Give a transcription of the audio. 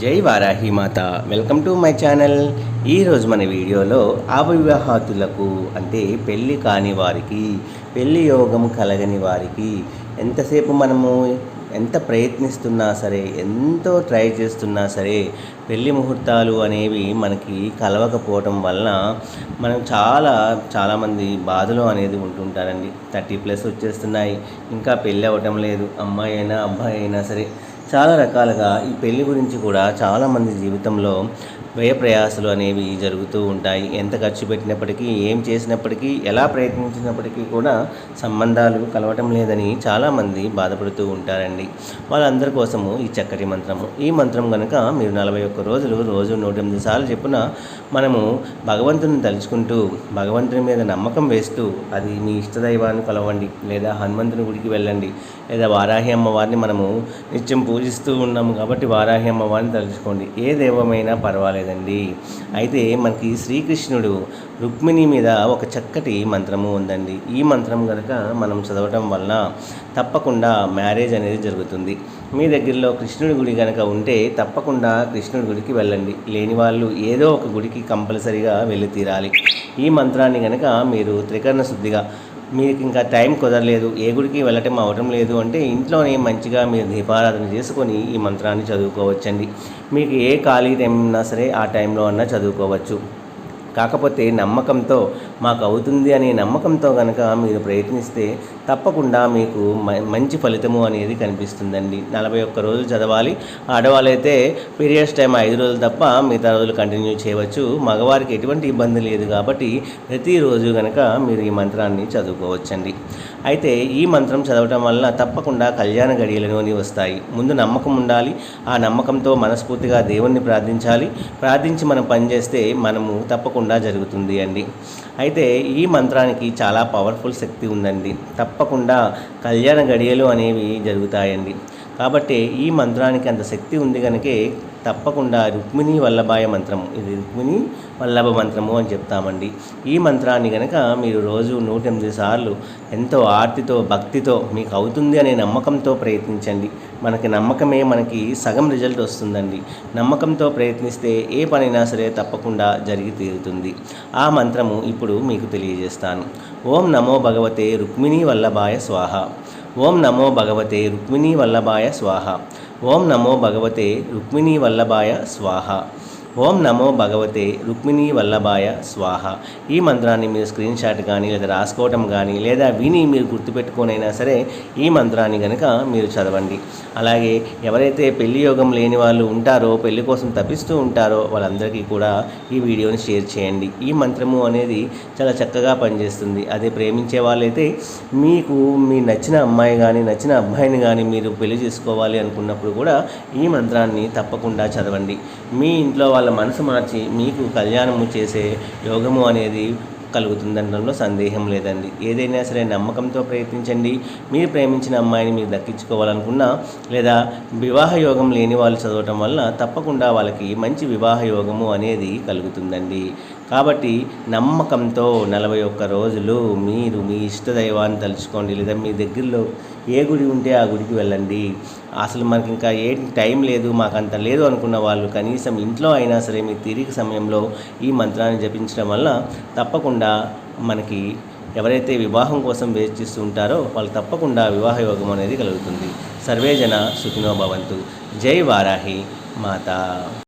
జై వారాహి మాత. Welcome to my channel. ఈరోజు మన వీడియోలో అవివాహాతులకు అంటే పెళ్ళి కాని వారికి పెళ్ళి యోగం కలగని వారికి ఎంతసేపు మనము ఎంత ప్రయత్నిస్తున్నా సరే ఎంతో ట్రై చేస్తున్నా సరే పెళ్ళి ముహూర్తాలు అనేవి మనకి కలవకపోవటం వలన మనం చాలా చాలామంది బాధలు అనేది ఉంటుంటారండి. థర్టీ ప్లస్ వచ్చేస్తున్నాయి. ఇంకా పెళ్ళి అవ్వటం లేదు. అమ్మాయి అయినా అబ్బాయి అయినా సరే చాలా రకాలుగా ఈ పెళ్ళి గురించి కూడా చాలామంది జీవితంలో వ్యయ ప్రయాసలు అనేవి జరుగుతూ ఉంటాయి. ఎంత ఖర్చు పెట్టినప్పటికీ ఏం చేసినప్పటికీ ఎలా ప్రయత్నించినప్పటికీ కూడా సంబంధాలు కలవటం లేదని చాలామంది బాధపడుతూ ఉంటారండి. వాళ్ళందరి కోసము ఈ చక్కటి మంత్రము. ఈ మంత్రం కనుక మీరు నలభై ఒక్క రోజులు రోజు నూట ఎనిమిది సార్లు చెప్పున మనము భగవంతుని తలుచుకుంటూ భగవంతుని మీద నమ్మకం వేస్తూ అది మీ ఇష్టదైవాన్ని కలవండి లేదా హనుమంతుని గుడికి వెళ్ళండి లేదా వారాహి అమ్మవారిని మనము నిత్యం పూజిస్తూ ఉన్నాము కాబట్టి వారాహి అమ్మవారిని తలుచుకోండి. ఏ దైవమైనా పర్వాలేదు. లేదండి. అయితే మనకి శ్రీకృష్ణుడు రుక్మిణి మీద ఒక చక్కటి మంత్రము ఉందండి. ఈ మంత్రం కనుక మనం చదవటం వలన తప్పకుండా మ్యారేజ్ అనేది జరుగుతుంది. మీ దగ్గరలో కృష్ణుడి గుడి కనుక ఉంటే తప్పకుండా కృష్ణుడి గుడికి వెళ్ళండి. లేని వాళ్ళు ఏదో ఒక గుడికి కంపల్సరీగా వెళ్ళి తీరాలి. ఈ మంత్రాన్ని కనుక మీరు త్రికరణ శుద్ధిగా మీకు ఇంకా టైం కుదరలేదు ఏ గుడికి వెళ్ళటం అవటం లేదు అంటే ఇంట్లోనే మంచిగా మీరు దీపారాధన చేసుకొని ఈ మంత్రాన్ని చదువుకోవచ్చండి. మీకు ఏ ఖాళీ టైం ఉన్నా సరే ఆ టైంలో అన్నా చదువుకోవచ్చు. కాకపోతే నమ్మకంతో మాకు అవుతుంది అనే నమ్మకంతో కనుక మీరు ప్రయత్నిస్తే తప్పకుండా మీకు మ- మంచి ఫలితము అనేది కనిపిస్తుందండి. నలభై ఒక్క రోజులు చదవాలి. ఆడవాళ్ళైతే పీరియడ్స్ టైం ఐదు రోజులు తప్ప మిగతా రోజులు కంటిన్యూ చేయవచ్చు. మగవారికి ఎటువంటి ఇబ్బంది లేదు కాబట్టి ప్రతిరోజు కనుక మీరు ఈ మంత్రాన్ని చదువుకోవచ్చండి. అయితే ఈ మంత్రం చదవటం వల్ల తప్పకుండా కళ్యాణ గడియలలోని వస్తాయి. ముందు నమ్మకం ఉండాలి. ఆ నమ్మకంతో మనస్ఫూర్తిగా దేవుణ్ణి ప్రార్థించాలి. ప్రార్థించి మనం పనిచేస్తే మనము తప్పకుండా జరుగుతుంది అండి. అయితే ఈ మంత్రానికి చాలా పవర్ఫుల్ శక్తి ఉందండి. తప్పకుండా కళ్యాణ గడియలు అనేవి జరుగుతాయండి. కాబట్టి ఈ మంత్రానికి అంత శక్తి ఉంది కనుకే తప్పకుండా రుక్మిణి వల్లభాయ మంత్రము. ఇది రుక్మిణి వల్లభ మంత్రము అని చెప్తామండి. ఈ మంత్రాన్ని కనుక మీరు రోజు నూట ఎనిమిది సార్లు ఎంతో ఆర్తితో భక్తితో మీకు అవుతుంది అనే నమ్మకంతో ప్రయత్నించండి. మనకి నమ్మకమే మనకి సగం రిజల్ట్ వస్తుందండి. నమ్మకంతో ప్రయత్నిస్తే ఏ పనైనా సరే తప్పకుండా జరిగి తీరుతుంది. ఆ మంత్రము ఇప్పుడు మీకు తెలియజేస్తాను. ఓం నమో భగవతే రుక్మిణి వల్లభాయ స్వాహ. ఓం నమో భగవతే రుక్మిణీ వల్లభాయ స్వాహ. ఓం నమో భగవతే రుక్మిణీ వల్లభాయ స్వాహ. ఓం నమో భగవతే రుక్మిణీ వల్లభాయ స్వాహ. ఈ మంత్రాన్ని మీరు స్క్రీన్ షాట్ కానీ లేదా రాసుకోవటం కానీ లేదా విని మీరు గుర్తుపెట్టుకోనైనా సరే ఈ మంత్రాన్ని కనుక మీరు చదవండి. అలాగే ఎవరైతే పెళ్ళి యోగం లేని వాళ్ళు ఉంటారో పెళ్ళి కోసం తప్పిస్తూ ఉంటారో వాళ్ళందరికీ కూడా ఈ వీడియోని షేర్ చేయండి. ఈ మంత్రము అనేది చాలా చక్కగా పనిచేస్తుంది. అదే ప్రేమించే వాళ్ళైతే మీకు మీ నచ్చిన అమ్మాయి కానీ నచ్చిన అబ్బాయిని కానీ మీరు పెళ్ళి చేసుకోవాలి అనుకున్నప్పుడు కూడా ఈ మంత్రాన్ని తప్పకుండా చదవండి. మీ ఇంట్లో వాళ్ళ వాళ్ళ మనసు మార్చి మీకు కళ్యాణము చేసే యోగము అనేది కలుగుతుందనడంలో సందేహం లేదండి. ఏదైనా సరే నమ్మకంతో ప్రయత్నించండి. మీరు ప్రేమించిన అమ్మాయిని మీరు దక్కించుకోవాలనుకున్నా లేదా వివాహ యోగం లేని వాళ్ళు చదవటం వల్ల తప్పకుండా వాళ్ళకి మంచి వివాహ యోగము అనేది కలుగుతుందండి. కాబట్టి నమ్మకంతో నలభై ఒక్క రోజులు మీరు మీ ఇష్ట దైవాన్ని తలుచుకోండి. లేదా మీ దగ్గరలో ఏ గుడి ఉంటే ఆ గుడికి వెళ్ళండి. అసలు మనకి ఇంకా ఏ టైం లేదు. మాకు అంత లేదు అనుకున్న వాళ్ళు కనీసం ఇంట్లో అయినా సరే మీ తిరిగి సమయంలో ఈ మంత్రాన్ని జపించడం వల్ల తప్పకుండా మనకి ఎవరైతే వివాహం కోసం వేచి చేస్తూ ఉంటారో వాళ్ళు తప్పకుండా వివాహ యోగం అనేది కలుగుతుంది. సర్వేజన సుఖినో భవంతు. జై వారాహి మాత.